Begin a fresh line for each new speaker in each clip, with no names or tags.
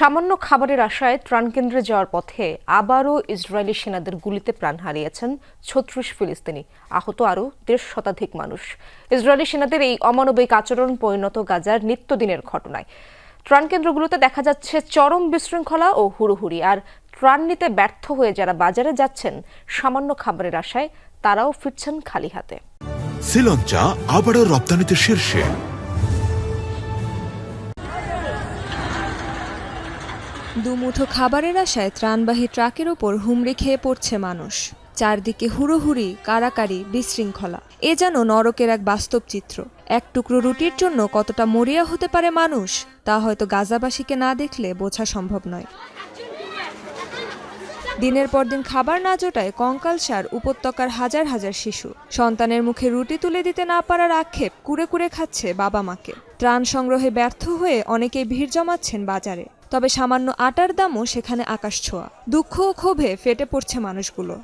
সামান্য খাবারের আশায় ত্রাণ কেন্দ্রে যাওয়ার পথে আবারও ইসরায়েলি সেনাদের গুলিতে প্রাণ হারিয়েছেন ছত্রিশ ফিলিস্তিনি। আহত আরও দেড় শতাধিক মানুষ। ইসরায়েলি সেনাদের এই অমানবিক আচরণ পরিণত গাজার নিত্যদিনের ঘটনায়। ত্রাণ কেন্দ্রগুলোতে দেখা যাচ্ছে চরম বিশৃঙ্খলা ও হুড়োহুড়ি। আর ত্রাণ নিতে ব্যর্থ হয়ে যারা বাজারে যাচ্ছেন সামান্য খাবারের আশায় তারাও ফিরছেন খালি হাতে।
শ্রীলঙ্কা আবারও রপ্তানিতে শীর্ষে।
দুমুঠো খাবারের আশায় ত্রাণবাহী ট্রাকের ওপর হুমড়ি খেয়ে পড়ছে মানুষ। চারদিকে হুড়োহুড়ি কারাকারি বিশৃঙ্খলা। এ যেন নরকের এক বাস্তব চিত্র। এক টুকরো রুটির জন্য কতটা মরিয়া হতে পারে মানুষ, তা হয়তো গাজাবাসীকে না দেখলে বোঝা সম্ভব নয়। দিনের পর দিন খাবার না জোটায় কঙ্কালসার উপত্যকার হাজার হাজার শিশু। সন্তানের মুখে রুটি তুলে দিতে না পারার আক্ষেপ কুড়ে কুড়ে খাচ্ছে বাবা মাকে। ত্রাণ সংগ্রহে ব্যর্থ হয়ে অনেকেই ভিড় জমাচ্ছেন বাজারে। তবে সামান্য আটার দামও সেখানে আকাশ ছোঁয়া। দুঃখ ও ক্ষোভে ফেটে পড়ছে মানুষগুলো।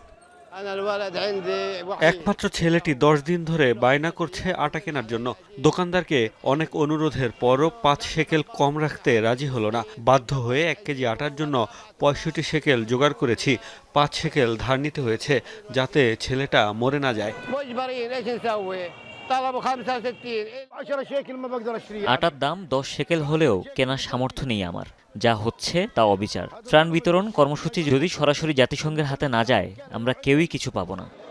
একমাত্র ছেলেটি দশ দিন ধরে বায়না করছে আটা কেনার জন্য। দোকানদারকে অনেক অনুরোধের পরও পাঁচ সেকেল কম রাখতে রাজি হলো না। বাধ্য হয়ে এক কেজি আটার জন্য পঁয়ষট্টি সেকেল জোগাড় করেছি। পাঁচ সেকেল ধার নিতে হয়েছে যাতে ছেলেটা মরে না যায়।
আটার দাম দশ সেকেল হলেও কেনার সামর্থ্য নেই আমার। যা হচ্ছে তা অবিচার। ত্রাণ বিতরণ কর্মসূচি যদি সরাসরি জাতিসংঘের হাতে না যায়, আমরা কেউই কিছু পাবো না।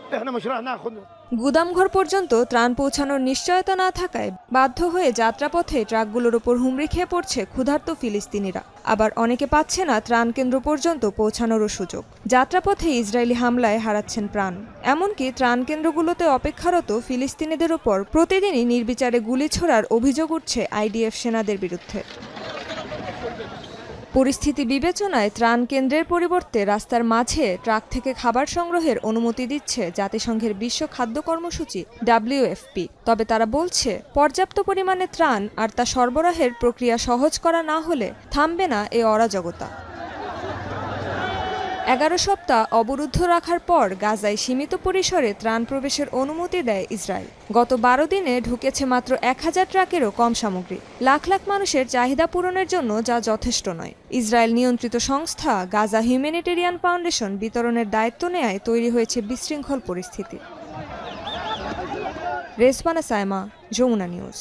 গুদামঘর পর্যন্ত ত্রাণ পৌঁছানোর নিশ্চয়তা না থাকায় বাধ্য হয়ে যাত্রাপথে ট্রাকগুলোর ওপর হুমড়ি খেয়ে পড়ছে ক্ষুধার্ত ফিলিস্তিনিরা। আবার অনেকে পাচ্ছে না ত্রাণ কেন্দ্র পর্যন্ত পৌঁছানোরও সুযোগ। যাত্রাপথে ইসরায়েলি হামলায় হারাচ্ছেন প্রাণ। এমনকি ত্রাণ কেন্দ্রগুলোতে অপেক্ষারত ফিলিস্তিনিদের ওপর প্রতিদিনই নির্বিচারে গুলি ছোড়ার অভিযোগ উঠছে আইডিএফ সেনাদের বিরুদ্ধে। পরিস্থিতি বিবেচনায় ত্রাণ কেন্দ্রের পরিবর্তে রাস্তার মাঝে ট্রাক থেকে খাবার সংগ্রহের অনুমতি দিচ্ছে জাতিসংঘের বিশ্ব খাদ্য কর্মসূচি ডাব্লিউএফপি। তবে তারা বলছে, পর্যাপ্ত পরিমাণে ত্রাণ আর তা সরবরাহের প্রক্রিয়া সহজ করা না হলে থামবে না এ অরাজকতা। এগারো সপ্তাহ অবরুদ্ধ রাখার পর গাজায় সীমিত পরিসরে ত্রাণ প্রবেশের অনুমতি দেয় ইসরায়েল। গত বারো দিনে ঢুকেছে মাত্র এক হাজার ট্রাকেরও কম সামগ্রী। লাখ লাখ মানুষের চাহিদা পূরণের জন্য যা যথেষ্ট নয়। ইসরায়েল নিয়ন্ত্রিত সংস্থা গাজা হিউম্যানিটেরিয়ান ফাউন্ডেশন বিতরণের দায়িত্ব নেয় তৈরি হয়েছে বিশৃঙ্খল পরিস্থিতি। রেসবানা সায়মা, যমুনা নিউজ।